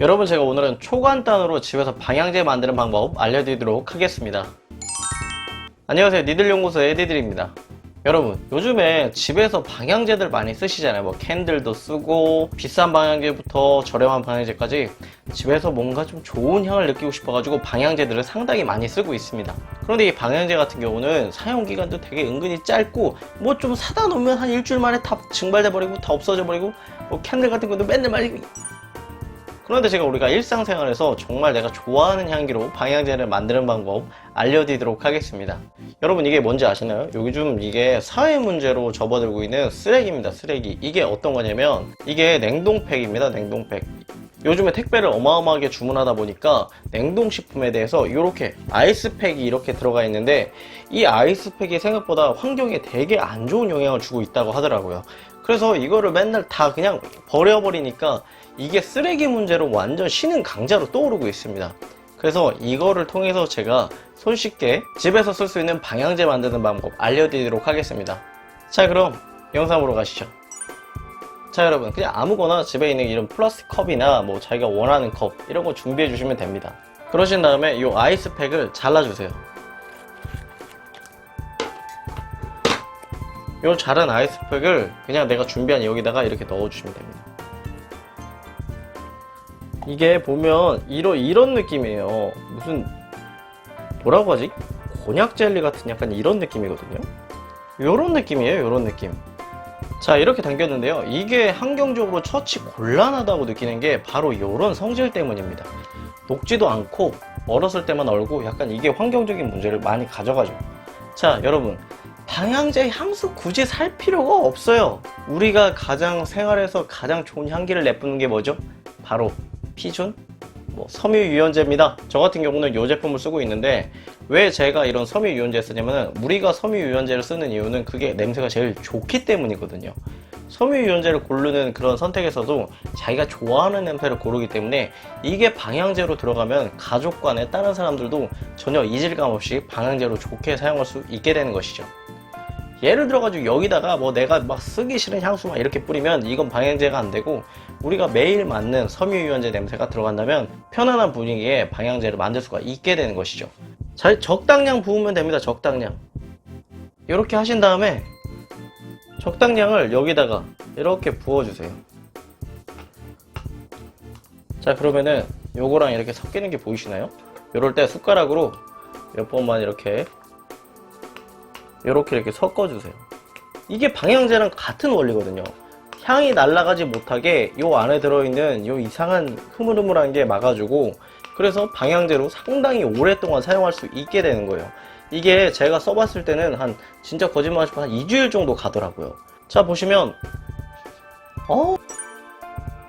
여러분 제가 오늘은 초간단으로 집에서 방향제 만드는 방법 알려드리도록 하겠습니다. 안녕하세요 니들연구소의 에디들입니다. 여러분 요즘에 집에서 방향제들 많이 쓰시잖아요 뭐 캔들도 쓰고 비싼 방향제부터 저렴한 방향제까지 집에서 뭔가 좀 좋은 향을 느끼고 싶어가지고 방향제들을 상당히 많이 쓰고 있습니다 그런데 이 방향제 같은 경우는 사용기간도 되게 은근히 짧고 뭐 좀 사다 놓으면 한 일주일 만에 다 증발돼 버리고 다 없어져 버리고 뭐 캔들 같은 것도 맨날 말리고 그런데 제가 우리가 일상생활에서 정말 내가 좋아하는 향기로 방향제를 만드는 방법 알려드리도록 하겠습니다. 여러분 이게 뭔지 아시나요? 요즘 이게 사회 문제로 접어들고 있는 쓰레기입니다. 쓰레기. 이게 어떤 거냐면 이게 냉동팩입니다. 냉동팩. 요즘에 택배를 어마어마하게 주문하다 보니까 냉동식품에 대해서 이렇게 아이스팩이 이렇게 들어가 있는데 이 아이스팩이 생각보다 환경에 되게 안 좋은 영향을 주고 있다고 하더라고요. 그래서 이거를 맨날 다 그냥 버려버리니까 이게 쓰레기 문제로 완전 신흥 강자로 떠오르고 있습니다. 그래서 이거를 통해서 제가 손쉽게 집에서 쓸 수 있는 방향제 만드는 방법 알려드리도록 하겠습니다. 자, 그럼 영상으로 가시죠. 자, 여러분, 그냥 아무거나 집에 있는 이런 플라스틱 컵이나 뭐 자기가 원하는 컵 이런 거 준비해 주시면 됩니다. 그러신 다음에 이 아이스팩을 잘라주세요. 이 자른 아이스팩을 그냥 내가 준비한 여기다가 이렇게 넣어주시면 됩니다. 이게 보면 이런 이런 느낌이에요. 무슨 뭐라고 하지? 곤약 젤리 같은 약간 이런 느낌이거든요. 요런 느낌이에요. 요런 느낌. 자 이렇게 당겼는데요. 이게 환경적으로 처치 곤란하다고 느끼는 게 바로 요런 성질 때문입니다. 녹지도 않고 얼었을 때만 얼고 약간 이게 환경적인 문제를 많이 가져가죠. 자 여러분 방향제 향수 굳이 살 필요가 없어요. 우리가 가장 생활에서 가장 좋은 향기를 내뿜는 게 뭐죠? 바로 피준, 뭐 섬유 유연제입니다. 저 같은 경우는 이 제품을 쓰고 있는데 왜 제가 이런 섬유 유연제 쓰냐면은 우리가 섬유 유연제를 쓰는 이유는 그게 냄새가 제일 좋기 때문이거든요. 섬유 유연제를 고르는 그런 선택에서도 자기가 좋아하는 냄새를 고르기 때문에 이게 방향제로 들어가면 가족 간에 다른 사람들도 전혀 이질감 없이 방향제로 좋게 사용할 수 있게 되는 것이죠. 예를 들어가지고 여기다가 뭐 내가 막 쓰기 싫은 향수 막 이렇게 뿌리면 이건 방향제가 안 되고 우리가 매일 맞는 섬유유연제 냄새가 들어간다면 편안한 분위기에 방향제를 만들 수가 있게 되는 것이죠. 잘 적당량 부으면 됩니다. 적당량. 이렇게 하신 다음에 적당량을 여기다가 이렇게 부어주세요. 자 그러면은 요거랑 이렇게 섞이는 게 보이시나요? 이럴 때 숟가락으로 몇 번만 이렇게 이렇게 이렇게 섞어주세요. 이게 방향제랑 같은 원리거든요. 향이 날아가지 못하게 요 안에 들어있는 요 이상한 흐물흐물한 게 막아주고 그래서 방향제로 상당히 오랫동안 사용할 수 있게 되는 거예요. 이게 제가 써봤을 때는 한 진짜 거짓말 하지 한 2주일 정도 가더라고요. 자 보시면 어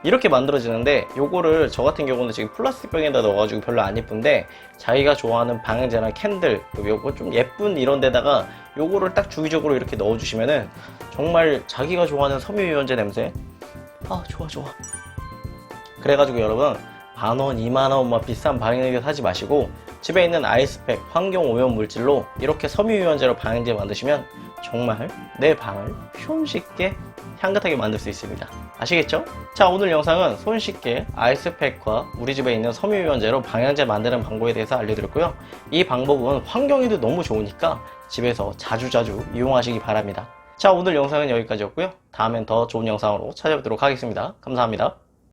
이렇게 만들어지는데 요거를 저 같은 경우는 지금 플라스틱 병에다 넣어가지고 별로 안 예쁜데 자기가 좋아하는 방향제나 캔들 요거 좀 예쁜 이런 데다가 요거를 딱 주기적으로 이렇게 넣어주시면은 정말 자기가 좋아하는 섬유유연제 냄새? 아 좋아 좋아. 그래가지고 여러분 만원, 이만원 막 비싼 방향제 사지 마시고 집에 있는 아이스팩, 환경 오염 물질로 이렇게 섬유유연제로 방향제 만드시면 정말 내 방을 손쉽게 향긋하게 만들 수 있습니다. 아시겠죠? 자, 오늘 영상은 손쉽게 아이스팩과 우리 집에 있는 섬유유연제로 방향제 만드는 방법에 대해서 알려드렸고요. 이 방법은 환경에도 너무 좋으니까 집에서 자주자주 이용하시기 바랍니다. 자, 오늘 영상은 여기까지였고요. 다음엔 더 좋은 영상으로 찾아뵙도록 하겠습니다. 감사합니다.